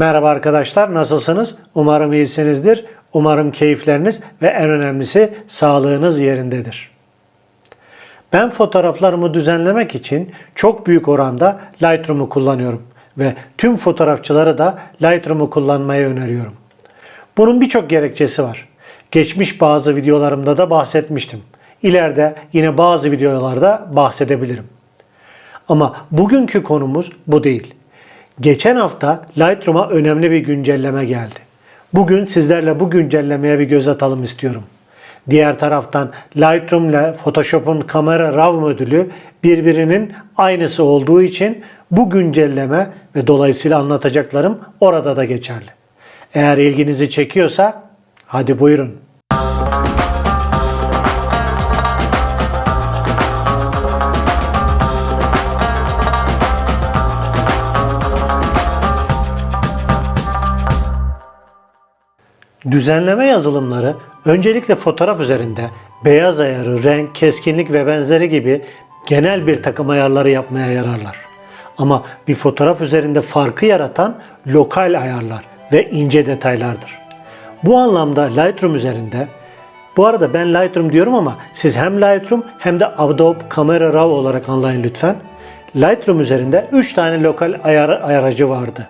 Merhaba arkadaşlar, nasılsınız? Umarım iyisinizdir. Umarım keyifleriniz ve en önemlisi sağlığınız yerindedir. Ben fotoğraflarımı düzenlemek için çok büyük oranda Lightroom'u kullanıyorum ve tüm fotoğrafçılara da Lightroom'u kullanmayı öneriyorum. Bunun birçok gerekçesi var. Geçmiş bazı videolarımda da bahsetmiştim. İleride yine bazı videolarda bahsedebilirim. Ama bugünkü konumuz bu değil. Geçen hafta Lightroom'a önemli bir güncelleme geldi. Bugün sizlerle bu güncellemeye bir göz atalım istiyorum. Diğer taraftan Lightroom ile Photoshop'un kamera RAW modülü birbirinin aynısı olduğu için bu güncelleme ve dolayısıyla anlatacaklarım orada da geçerli. Eğer ilginizi çekiyorsa hadi buyurun. Düzenleme yazılımları öncelikle fotoğraf üzerinde beyaz ayarı, renk, keskinlik ve benzeri gibi genel bir takım ayarları yapmaya yararlar. Ama bir fotoğraf üzerinde farkı yaratan lokal ayarlar ve ince detaylardır. Bu anlamda Lightroom üzerinde bu arada ben Lightroom diyorum ama siz hem Lightroom hem de Adobe Camera Raw olarak anlayın lütfen. Lightroom üzerinde 3 tane lokal ayar, ayaracı vardı.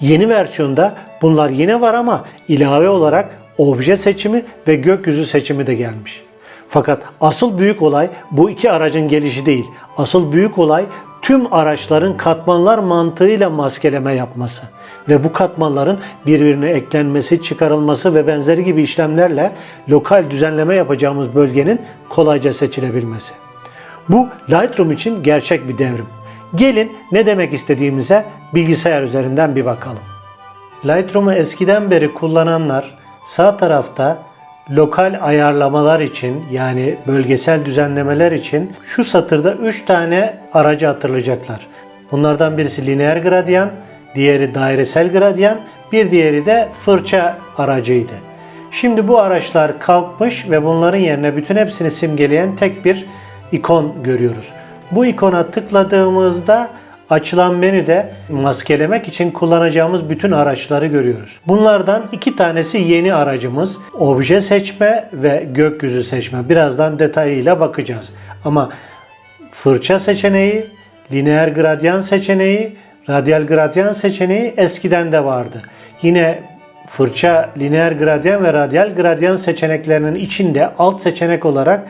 Yeni versiyonda bunlar yine var ama ilave olarak obje seçimi ve gökyüzü seçimi de gelmiş. Fakat asıl büyük olay bu iki aracın gelişi değil. Asıl büyük olay tüm araçların katmanlar mantığıyla maskeleme yapması ve bu katmanların birbirine eklenmesi, çıkarılması ve benzeri gibi işlemlerle lokal düzenleme yapacağımız bölgenin kolayca seçilebilmesi. Bu Lightroom için gerçek bir devrim. Gelin ne demek istediğimize bilgisayar üzerinden bir bakalım. Lightroom'u eskiden beri kullananlar sağ tarafta lokal ayarlamalar için yani bölgesel düzenlemeler için şu satırda 3 tane aracı hatırlayacaklar. Bunlardan birisi lineer gradyan, diğeri dairesel gradyan, bir diğeri de fırça aracıydı. Şimdi bu araçlar kalkmış ve bunların yerine bütün hepsini simgeleyen tek bir ikon görüyoruz. Bu ikona tıkladığımızda açılan menüde maskelemek için kullanacağımız bütün araçları görüyoruz. Bunlardan iki tanesi yeni aracımız. Obje seçme ve gökyüzü seçme. Birazdan detayıyla bakacağız. Ama fırça seçeneği, lineer gradyan seçeneği, radyal gradyan seçeneği eskiden de vardı. Yine fırça, lineer gradyan ve radyal gradyan seçeneklerinin içinde alt seçenek olarak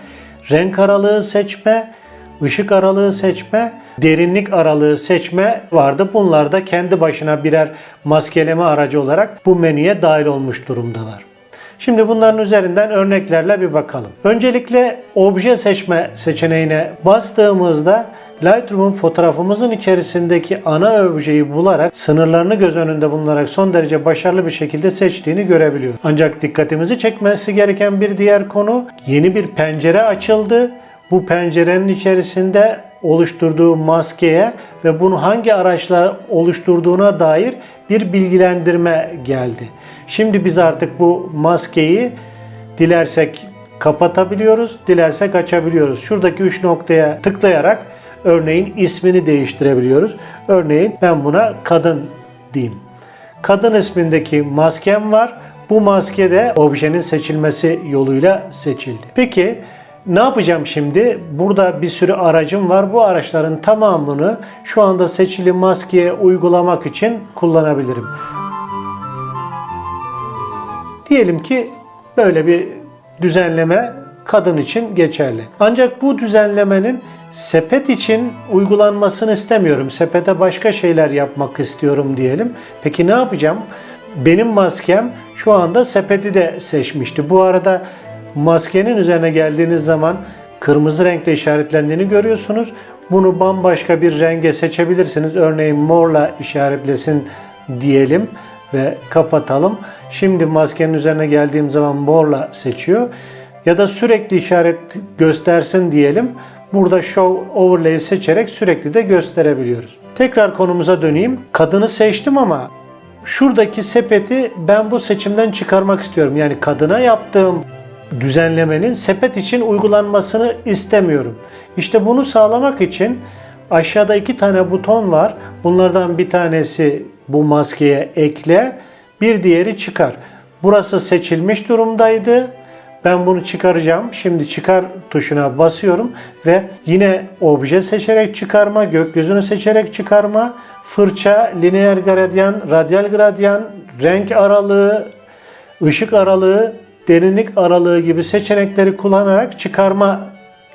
renk aralığı seçme, ışık aralığı seçme, derinlik aralığı seçme vardı. Bunlar da kendi başına birer maskeleme aracı olarak bu menüye dahil olmuş durumdalar. Şimdi bunların üzerinden örneklerle bir bakalım. Öncelikle obje seçme seçeneğine bastığımızda Lightroom'un fotoğrafımızın içerisindeki ana objeyi bularak sınırlarını göz önünde bulunarak son derece başarılı bir şekilde seçtiğini görebiliyoruz. Ancak dikkatimizi çekmesi gereken bir diğer konu yeni bir pencere açıldı. Bu pencerenin içerisinde oluşturduğu maskeye ve bunu hangi araçla oluşturduğuna dair bir bilgilendirme geldi. Şimdi biz artık bu maskeyi dilersek kapatabiliyoruz, dilersek açabiliyoruz. Şuradaki üç noktaya tıklayarak örneğin ismini değiştirebiliyoruz. Örneğin ben buna kadın diyeyim. Kadın ismindeki maskem var. Bu maske de objenin seçilmesi yoluyla seçildi. Peki ne yapacağım şimdi? Burada bir sürü aracım var. Bu araçların tamamını şu anda seçili maskeye uygulamak için kullanabilirim. Diyelim ki böyle bir düzenleme kadın için geçerli. Ancak bu düzenlemenin sepet için uygulanmasını istemiyorum. Sepete başka şeyler yapmak istiyorum diyelim. Peki ne yapacağım? Benim maskem şu anda sepeti de seçmişti. Bu arada maskenin üzerine geldiğiniz zaman kırmızı renkle işaretlendiğini görüyorsunuz. Bunu bambaşka bir renge seçebilirsiniz. Örneğin morla işaretlesin diyelim ve kapatalım. Şimdi maskenin üzerine geldiğim zaman morla seçiyor. Ya da sürekli işaret göstersin diyelim. Burada Show Overlay'i seçerek sürekli de gösterebiliyoruz. Tekrar konumuza döneyim. Kadını seçtim ama şuradaki sepeti ben bu seçimden çıkarmak istiyorum. Yani kadına yaptığım düzenlemenin sepet için uygulanmasını istemiyorum. İşte bunu sağlamak için aşağıda iki tane buton var. Bunlardan bir tanesi bu maskeye ekle, bir diğeri çıkar. Burası seçilmiş durumdaydı. Ben bunu çıkaracağım. Şimdi çıkar tuşuna basıyorum ve yine obje seçerek çıkarma, gökyüzünü seçerek çıkarma, fırça, lineer gradyan, radyal gradyan, renk aralığı, ışık aralığı, derinlik aralığı gibi seçenekleri kullanarak çıkarma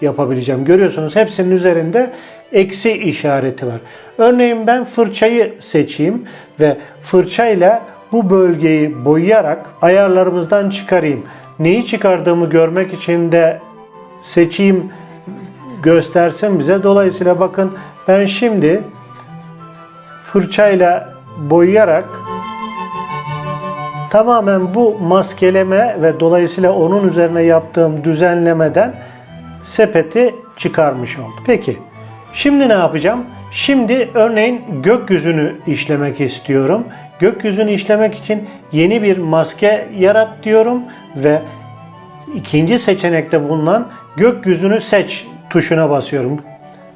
yapabileceğim. Görüyorsunuz hepsinin üzerinde eksi işareti var. Örneğin ben fırçayı seçeyim ve fırçayla bu bölgeyi boyayarak ayarlarımızdan çıkarayım. Neyi çıkardığımı görmek için de seçeyim göstersin bize. Dolayısıyla bakın ben şimdi fırçayla boyayarak tamamen bu maskeleme ve dolayısıyla onun üzerine yaptığım düzenlemeden sepeti çıkarmış oldum. Peki şimdi ne yapacağım? Şimdi örneğin gökyüzünü işlemek istiyorum. Gökyüzünü işlemek için yeni bir maske yarat diyorum ve ikinci seçenekte bulunan gökyüzünü seç tuşuna basıyorum.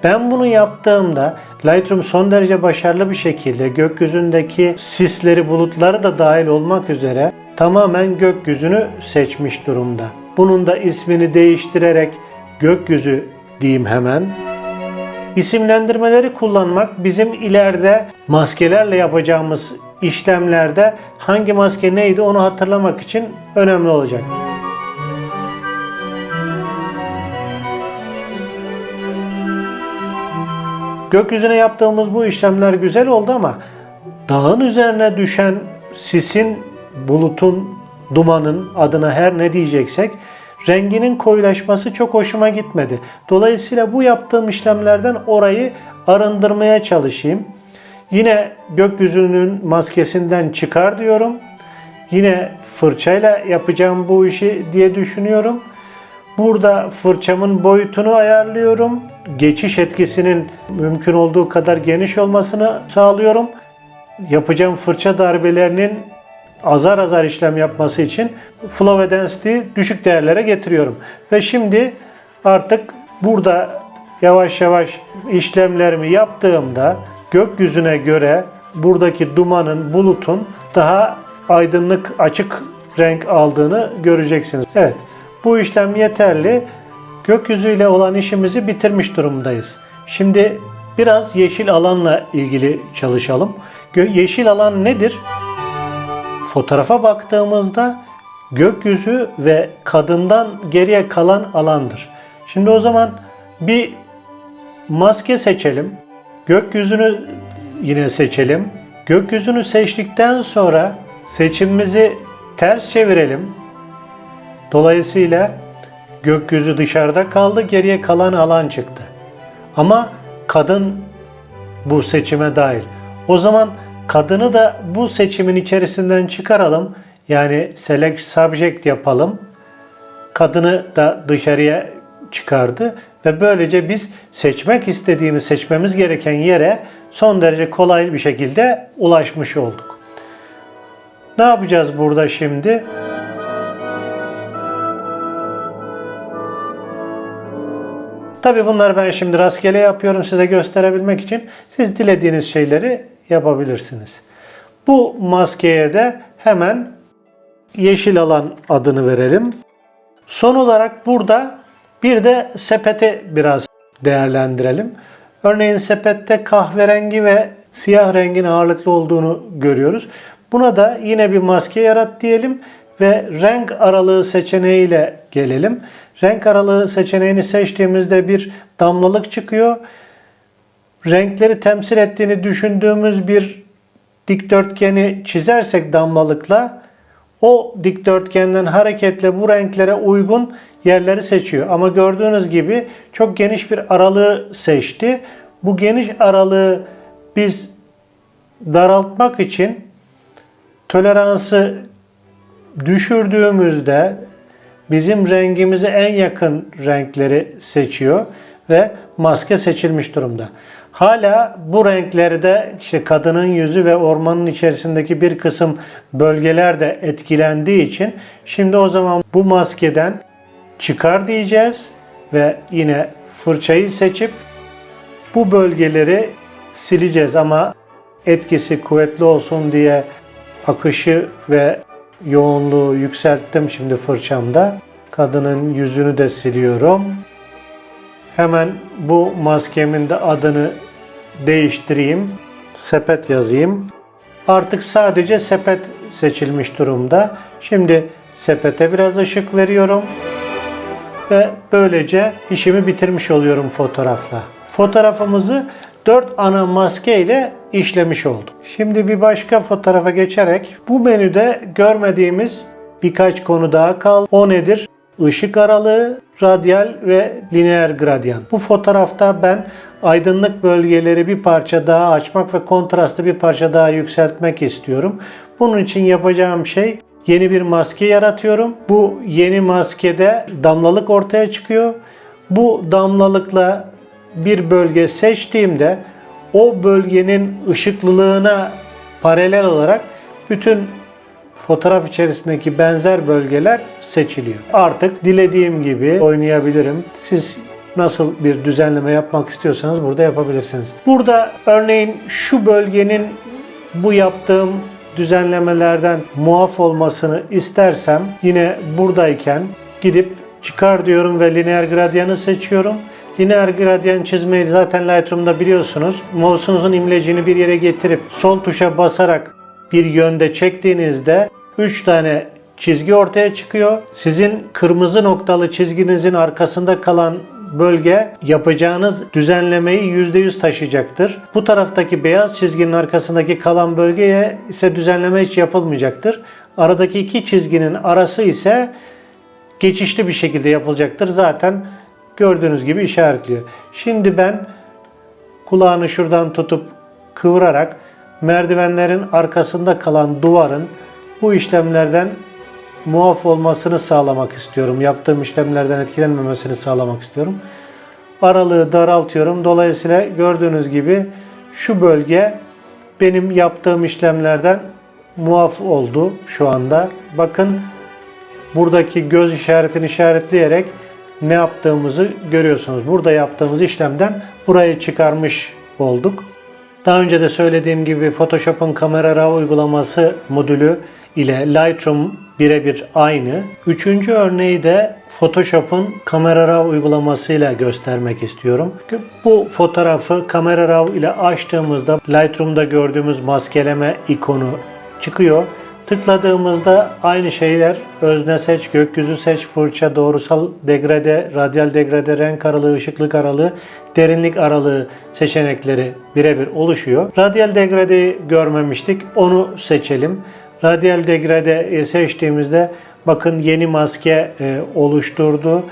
Ben bunu yaptığımda Lightroom son derece başarılı bir şekilde gökyüzündeki sisleri, bulutları da dahil olmak üzere tamamen gökyüzünü seçmiş durumda. Bunun da ismini değiştirerek gökyüzü diyeyim hemen. İsimlendirmeleri kullanmak bizim ileride maskelerle yapacağımız işlemlerde hangi maske neydi onu hatırlamak için önemli olacak. Gökyüzüne yaptığımız bu işlemler güzel oldu ama dağın üzerine düşen sisin, bulutun, dumanın adına her ne diyeceksek renginin koyulaşması çok hoşuma gitmedi. Dolayısıyla bu yaptığım işlemlerden orayı arındırmaya çalışayım. Yine gökyüzünün maskesinden çıkar diyorum. Yine fırçayla yapacağım bu işi diye düşünüyorum. Burada fırçamın boyutunu ayarlıyorum. Geçiş etkisinin mümkün olduğu kadar geniş olmasını sağlıyorum. Yapacağım fırça darbelerinin azar azar işlem yapması için flow density düşük değerlere getiriyorum. Ve şimdi artık burada yavaş yavaş işlemlerimi yaptığımda gökyüzüne göre buradaki dumanın, bulutun daha aydınlık, açık renk aldığını göreceksiniz. Evet, bu işlem yeterli. Gökyüzüyle olan işimizi bitirmiş durumdayız. Şimdi biraz yeşil alanla ilgili çalışalım. Yeşil alan nedir? Fotoğrafa baktığımızda gökyüzü ve kadından geriye kalan alandır. Şimdi o zaman bir maske seçelim. Gökyüzünü yine seçelim. Gökyüzünü seçtikten sonra seçimimizi ters çevirelim. Dolayısıyla gökyüzü dışarıda kaldı, geriye kalan alan çıktı. Ama kadın bu seçime dahil. O zaman kadını da bu seçimin içerisinden çıkaralım. Yani select subject yapalım. Kadını da dışarıya çıkardı ve böylece biz seçmek istediğimiz, seçmemiz gereken yere son derece kolay bir şekilde ulaşmış olduk. Ne yapacağız burada şimdi? Tabii bunları ben şimdi rastgele yapıyorum size gösterebilmek için. Siz dilediğiniz şeyleri yapabilirsiniz. Bu maskeye de hemen yeşil alan adını verelim. Son olarak burada bir de sepeti biraz değerlendirelim. Örneğin sepette kahverengi ve siyah rengin ağırlıklı olduğunu görüyoruz. Buna da yine bir maske yarat diyelim ve renk aralığı seçeneğiyle gelelim. Renk aralığı seçeneğini seçtiğimizde bir damlalık çıkıyor. Renkleri temsil ettiğini düşündüğümüz bir dikdörtgeni çizersek damlalıkla o dikdörtgenden hareketle bu renklere uygun yerleri seçiyor. Ama gördüğünüz gibi çok geniş bir aralığı seçti. Bu geniş aralığı biz daraltmak için toleransı düşürdüğümüzde bizim rengimize en yakın renkleri seçiyor ve maske seçilmiş durumda. Hala bu renklerde işte kadının yüzü ve ormanın içerisindeki bir kısım bölgeler de etkilendiği için şimdi o zaman bu maskeden çıkar diyeceğiz ve yine fırçayı seçip bu bölgeleri sileceğiz ama etkisi kuvvetli olsun diye akışı ve yoğunluğu yükselttim şimdi fırçamda. Kadının yüzünü de siliyorum. Hemen bu maskemin de adını değiştireyim. Sepet yazayım. Artık sadece sepet seçilmiş durumda. Şimdi sepete biraz ışık veriyorum ve böylece işimi bitirmiş oluyorum fotoğrafla. Fotoğrafımızı 4 ana maske ile işlemiş olduk. Şimdi bir başka fotoğrafa geçerek bu menüde görmediğimiz birkaç konu daha kaldı. O nedir? Işık aralığı, radyal ve lineer gradyan. Bu fotoğrafta ben aydınlık bölgeleri bir parça daha açmak ve kontrastı bir parça daha yükseltmek istiyorum. Bunun için yapacağım şey yeni bir maske yaratıyorum. Bu yeni maskede damlalık ortaya çıkıyor. Bu damlalıkla bir bölge seçtiğimde o bölgenin ışıklılığına paralel olarak bütün fotoğraf içerisindeki benzer bölgeler seçiliyor. Artık dilediğim gibi oynayabilirim. Siz nasıl bir düzenleme yapmak istiyorsanız burada yapabilirsiniz. Burada örneğin şu bölgenin bu yaptığım düzenlemelerden muaf olmasını istersem yine buradayken gidip çıkar diyorum ve lineer gradyanı seçiyorum. Lineer gradyan çizmeyi zaten Lightroom'da biliyorsunuz. Mouse'unuzun imlecini bir yere getirip sol tuşa basarak bir yönde çektiğinizde 3 tane çizgi ortaya çıkıyor. Sizin kırmızı noktalı çizginizin arkasında kalan bölge yapacağınız düzenlemeyi %100 taşıyacaktır. Bu taraftaki beyaz çizginin arkasındaki kalan bölgeye ise düzenleme hiç yapılmayacaktır. Aradaki iki çizginin arası ise geçişli bir şekilde yapılacaktır. Zaten gördüğünüz gibi işaretliyor. Şimdi ben kulağını şuradan tutup kıvırarak merdivenlerin arkasında kalan duvarın bu işlemlerden muaf olmasını sağlamak istiyorum. Yaptığım işlemlerden etkilenmemesini sağlamak istiyorum. Aralığı daraltıyorum. Dolayısıyla gördüğünüz gibi şu bölge benim yaptığım işlemlerden muaf oldu şu anda. Bakın buradaki göz işaretini işaretleyerek ne yaptığımızı görüyorsunuz. Burada yaptığımız işlemden burayı çıkarmış olduk. Daha önce de söylediğim gibi Photoshop'un Camera Raw uygulaması modülü ile Lightroom birebir aynı. Üçüncü örneği de Photoshop'un Camera Raw uygulamasıyla göstermek istiyorum. Bu fotoğrafı Camera Raw ile açtığımızda Lightroom'da gördüğümüz maskeleme ikonu çıkıyor. Tıkladığımızda aynı şeyler özne seç, gökyüzü seç, fırça, doğrusal degrade, radyal degrade, renk aralığı, ışıklık aralığı, derinlik aralığı seçenekleri birebir oluşuyor. Radyal degradeyi görmemiştik. Onu seçelim. Radyal degrade seçtiğimizde bakın yeni maske e, oluşturdu.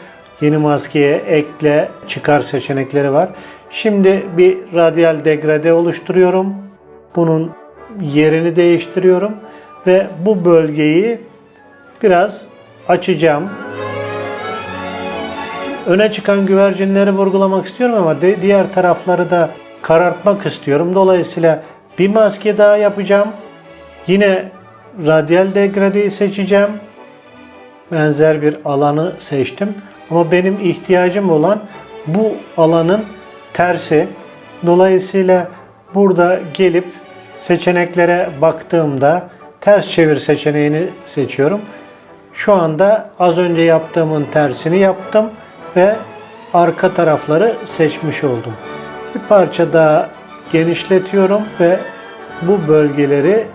Yeni maskeye ekle, çıkar seçenekleri var. Şimdi bir radyal degrade oluşturuyorum. Bunun yerini değiştiriyorum ve bu bölgeyi biraz açacağım. Öne çıkan güvercinleri vurgulamak istiyorum ama diğer tarafları da karartmak istiyorum. Dolayısıyla bir maske daha yapacağım. Yine radyal degradeyi seçeceğim. Benzer bir alanı seçtim. Ama benim ihtiyacım olan bu alanın tersi. Dolayısıyla burada gelip seçeneklere baktığımda ters çevir seçeneğini seçiyorum. Şu anda az önce yaptığımın tersini yaptım ve arka tarafları seçmiş oldum. Bir parça daha genişletiyorum ve bu bölgeleri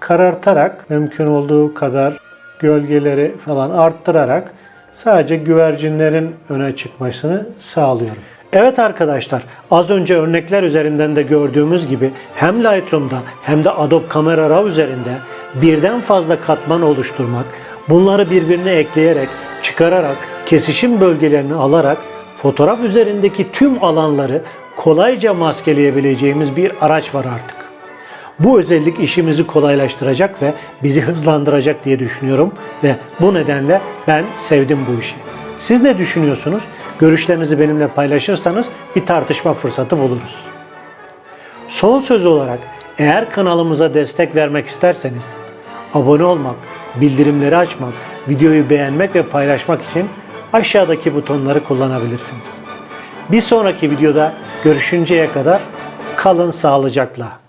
karartarak mümkün olduğu kadar gölgeleri falan arttırarak sadece güvercinlerin öne çıkmasını sağlıyorum. Evet arkadaşlar, az önce örnekler üzerinden de gördüğümüz gibi hem Lightroom'da hem de Adobe Camera Raw üzerinde birden fazla katman oluşturmak, bunları birbirine ekleyerek, çıkararak, kesişim bölgelerini alarak fotoğraf üzerindeki tüm alanları kolayca maskeleyebileceğimiz bir araç var artık. Bu özellik işimizi kolaylaştıracak ve bizi hızlandıracak diye düşünüyorum ve bu nedenle ben sevdim bu işi. Siz ne düşünüyorsunuz? Görüşlerinizi benimle paylaşırsanız bir tartışma fırsatı buluruz. Son söz olarak eğer kanalımıza destek vermek isterseniz abone olmak, bildirimleri açmak, videoyu beğenmek ve paylaşmak için aşağıdaki butonları kullanabilirsiniz. Bir sonraki videoda Görüşünceye kadar kalın sağlıcakla.